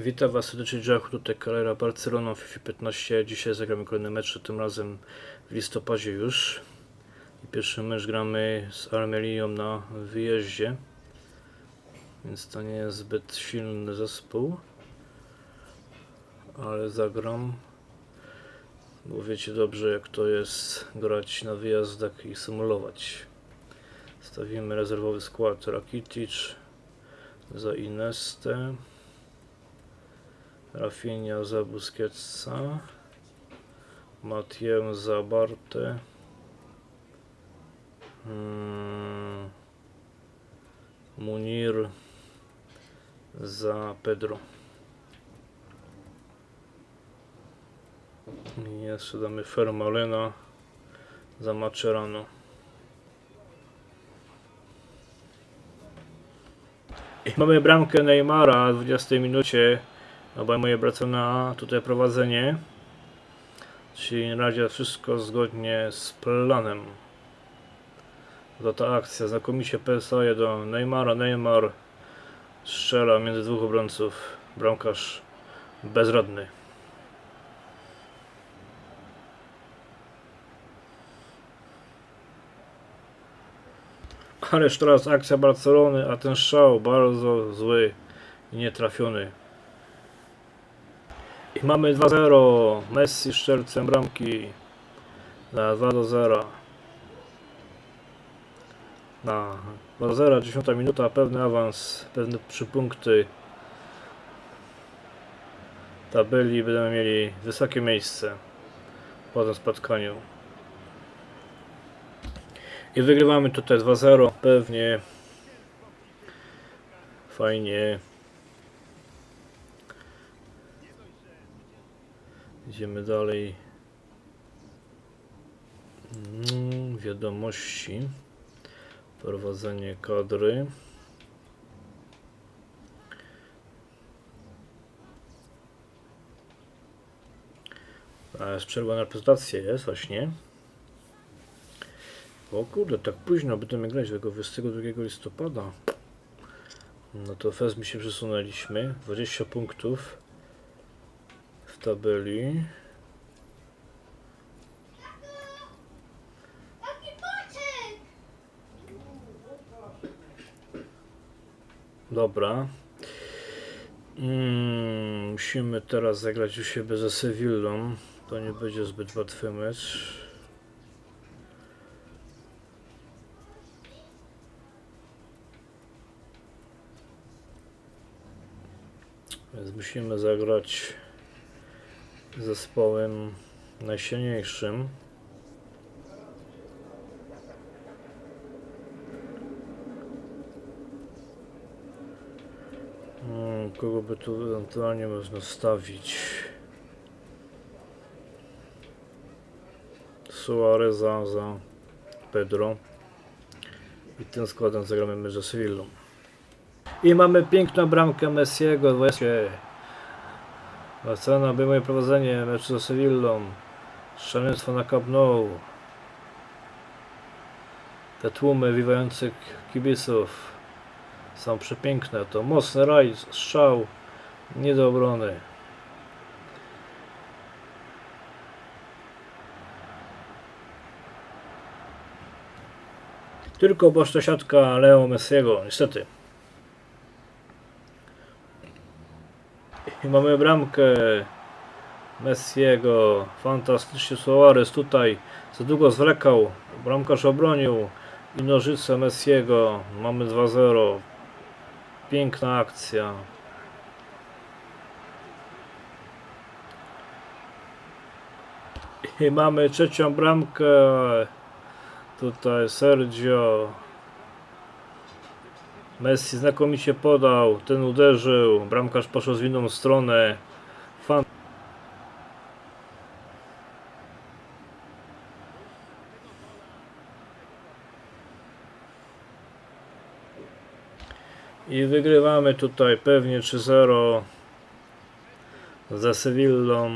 Witam Was serdecznie, Jachu, tutaj Carrera Barcelona FIFA 15. Dzisiaj zagramy kolejny mecz, tym razem w listopadzie już. I pierwszy mecz gramy z Armelią na wyjeździe. Więc to nie jest zbyt silny zespół. Ale zagram. Bo wiecie dobrze jak to jest grać na wyjazdach i symulować. Stawimy rezerwowy skład Rakitic za Inestę. Rafinha za Busquetsa, Mathieu za Bartę, mm, Munir za Pedro. I jeszcze damy Fermalena za Macerano. I mamy bramkę Neymara w 20 minucie obejmuje Bracona tutaj prowadzenie. Czyli na razie wszystko zgodnie z planem. To ta akcja znakomicie PSA do Neymara. Neymar strzela między dwóch obrońców. Bramkarz bezradny. Ależ teraz akcja Barcelony, a ten strzał bardzo zły i nietrafiony. I mamy 2-0. Messi szczelcem bramki na 2 do 0. Na 2 do 0, 10 minuta, pewny awans, pewne trzy punkty. Tabeli będziemy mieli wysokie miejsce po tym spotkaniu. I wygrywamy tutaj 2-0, pewnie. Fajnie. Idziemy dalej. Mm, wiadomości. Prowadzenie kadry. A jest przerwa na prezentację jest właśnie. O kurde, tak późno będziemy grać tego 22 listopada. No to fest mi się przesunęliśmy. 20 punktów tabeli. Dobra. Mm, musimy teraz zagrać u siebie ze Sewillą. To nie będzie zbyt łatwy mecz. Więc musimy zagrać zespołem najsilniejszym. Hmm, kogo by tu ewentualnie można stawić? Suareza za Pedro. I tym składem zagramy mecz z Sevillą. I mamy piękną bramkę Messiego właśnie. Barcelona obejmuje prowadzenie meczu z Sevillą. Szaleństwo na Camp Nou. Te tłumy wiwających kibiców są przepiękne. To mocny rajd, strzał, nie do obrony. Tylko boczna siatka Leo Messiego, niestety. I mamy bramkę Messiego. Fantastycznie Suarez tutaj za długo zwlekał. Bramkarz obronił i nożyce Messiego. Mamy 2-0. Piękna akcja. I mamy trzecią bramkę. Tutaj Sergio. Messi znakomicie podał, ten uderzył, bramkarz poszedł w inną stronę. Fan... I wygrywamy tutaj pewnie 3-0 za Sewillą.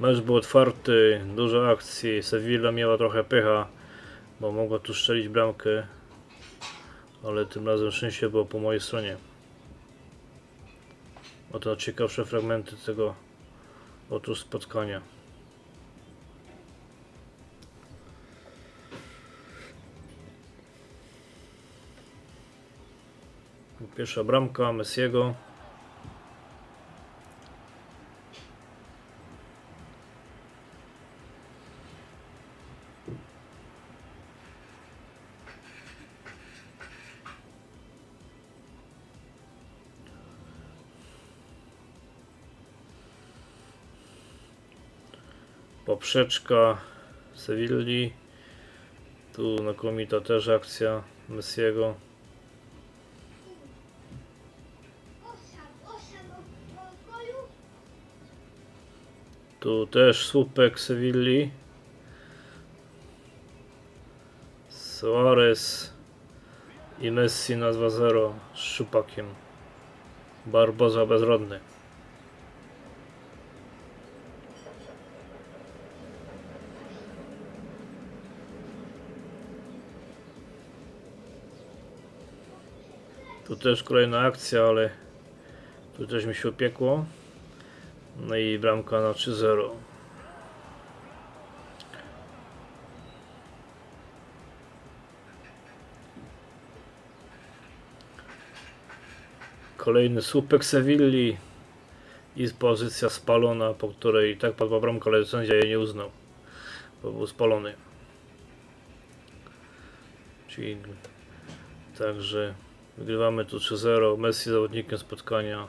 Mecz był otwarty, dużo akcji. Sevilla miała trochę pycha, bo mogła tu strzelić bramkę ale tym razem szczęście było po mojej stronie. oto ciekawsze fragmenty tego oto spotkania. Pierwsza bramka Messiego. Poprzeczka Sewilli. Tu znakomita też akcja Messiego. Tu też słupek Sewilli. Suarez i Messi na 2-0 z Szupakiem. Barboza bezrodny. Tu też kolejna akcja, ale tu też mi się upiekło. No i bramka na 3-0. Kolejny słupek Sewilli i pozycja spalona, po której tak padła bramka, ale sędzia jej nie uznał, bo był spalony. Czyli także wygrywamy tu 3-0. Messi zawodnikiem spotkania.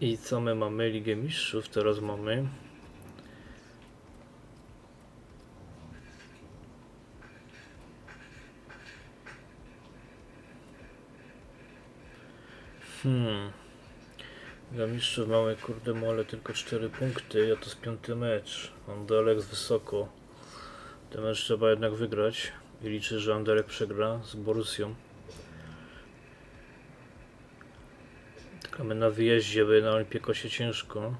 I co my mamy? Ligę Mistrzów teraz mamy. Hmm. Liga Mistrzów mamy kurde mole tylko 4 punkty, a to jest piąty mecz. Anderlecht wysoko. Ten mecz trzeba jednak wygrać i liczę, że Anderlecht przegra z Borussią. Czekamy na wyjeździe, bo na Olimpiakosie ciężko.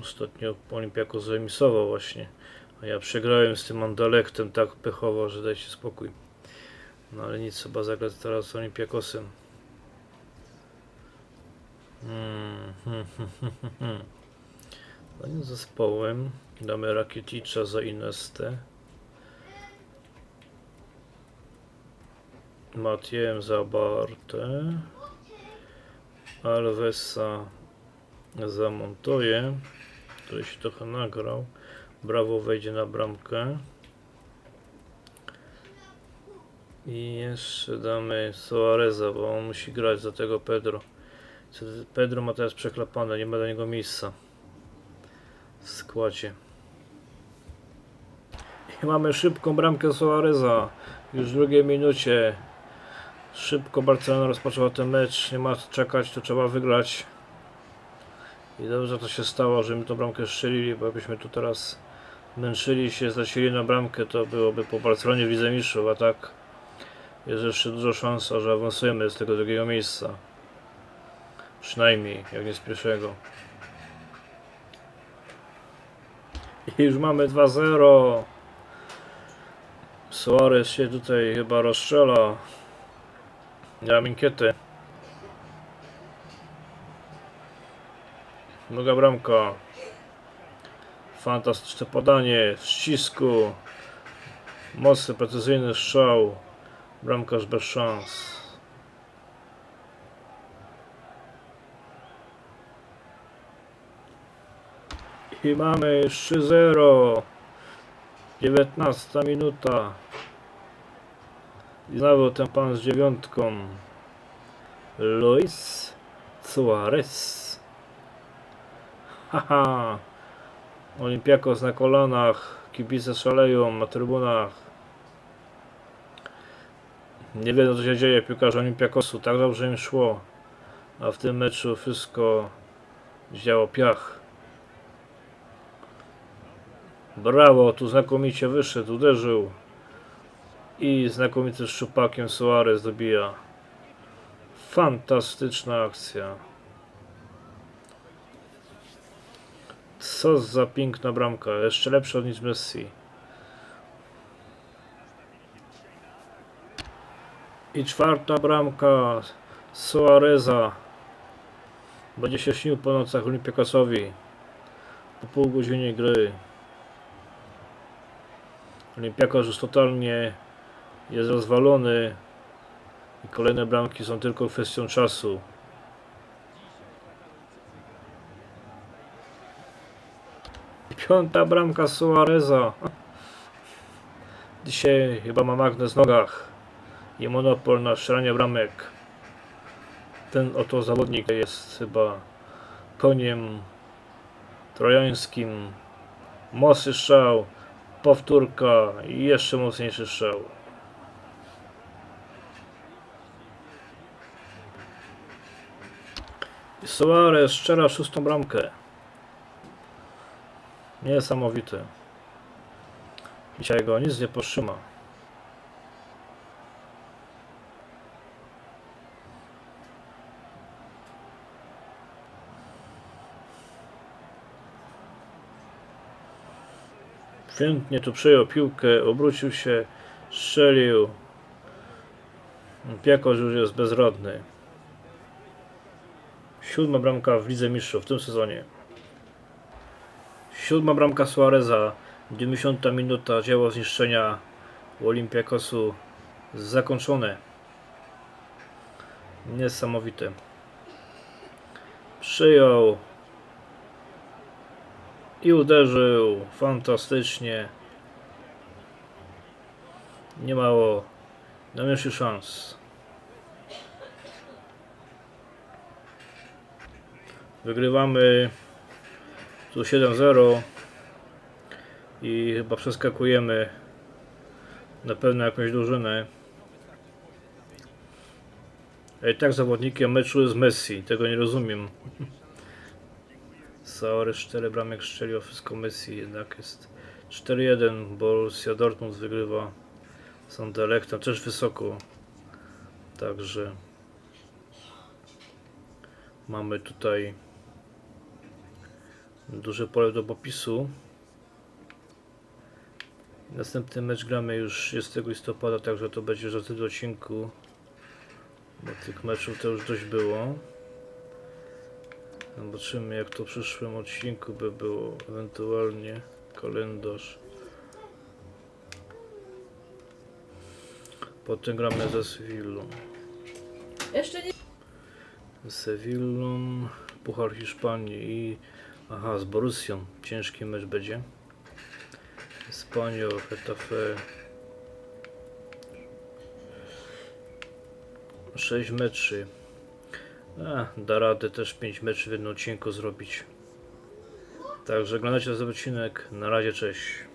Ostatnio Olimpiakos zremisował właśnie, a ja przegrałem z tym Andalektem tak pechowo, że dajcie spokój. No ale nic, trzeba zagrać teraz z Olimpiakosem. Hmm, hmm, hmm, zespołem damy Rakieticza za Inestę. Matiem za Bartę. Alvesa za Montoje, który się trochę nagrał. Brawo wejdzie na bramkę. I jeszcze damy Soareza, bo on musi grać za tego Pedro. Pedro ma teraz przeklepane, nie ma dla niego miejsca w składzie. I mamy szybką bramkę Soareza. Już w drugiej minucie. Szybko Barcelona rozpoczęła ten mecz. Nie ma czekać, to trzeba wygrać. I dobrze to się stało, że my tą bramkę strzelili, bo jakbyśmy tu teraz męczyli się, stracili na bramkę, to byłoby po Barcelonie w Lidze Mistrzów, a tak jest jeszcze duża szansa, że awansujemy z tego drugiego miejsca. Przynajmniej, jak nie z pierwszego. I już mamy 2-0. Suarez się tutaj chyba rozstrzela. Ja minkiety. Druga bramka. Fantastyczne podanie w ścisku. Mocny, precyzyjny strzał. Bramkarz bez szans. I mamy 3-0. 19 minuta. I znowu ten pan z dziewiątką. Luis Suarez. Haha. Olimpiakos na kolanach. Kibice szaleją na trybunach. Nie wiedzą co się dzieje piłkarze Olimpiakosu. Tak dobrze im szło. A w tym meczu wszystko działo piach. Brawo, tu znakomicie wyszedł, uderzył. I znakomity szczupakiem Suarez dobija. Fantastyczna akcja. Co za piękna bramka, jeszcze lepsza niż Messi. I czwarta bramka Soareza. Będzie się śnił po nocach Olimpiakosowi. Po pół godziny gry. Olimpiakos już totalnie jest rozwalony. I kolejne bramki są tylko kwestią czasu. Piąta bramka Suareza. Dzisiaj chyba ma magnes w nogach i monopol na strzelanie bramek. Ten oto zawodnik jest chyba koniem trojańskim. Mocny strzał, powtórka i jeszcze mocniejszy strzał. Suarez strzela szóstą bramkę. Niesamowite. Dzisiaj go nic nie powstrzyma. Świętnie tu przejął piłkę, obrócił się, strzelił. Piekosz już jest bezrodny. Siódma bramka w Lidze Mistrzów w tym sezonie. Siódma bramka Suareza, 90 minuta, dzieło zniszczenia Olimpiakosu zakończone. Niesamowite. Przyjął i uderzył fantastycznie. Nie mało najmniejszych szans. Wygrywamy tu 7-0 i chyba przeskakujemy na pewno jakąś drużynę. I tak zawodnikiem meczu jest Messi, tego nie rozumiem. Saory 4 bramek strzelił, wszystko Messi jednak jest 4-1, Borussia Dortmund wygrywa z Anderlechtem też wysoko. Także mamy tutaj duże pole do popisu. Następny mecz gramy już 30 listopada, także to będzie już tym odcinku. Bo tych meczów to już dość było. Zobaczymy jak to w przyszłym odcinku by było, ewentualnie kalendarz. Potem gramy ze Sevillą. Jeszcze nie. Z Sevillą, Puchar Hiszpanii i aha, z Borussią. Ciężki mecz będzie. Espanyol, Getafe. 6 meczy. A, da radę też 5 meczy w jednym odcinku zrobić. Także oglądacie ten odcinek. Na razie, cześć.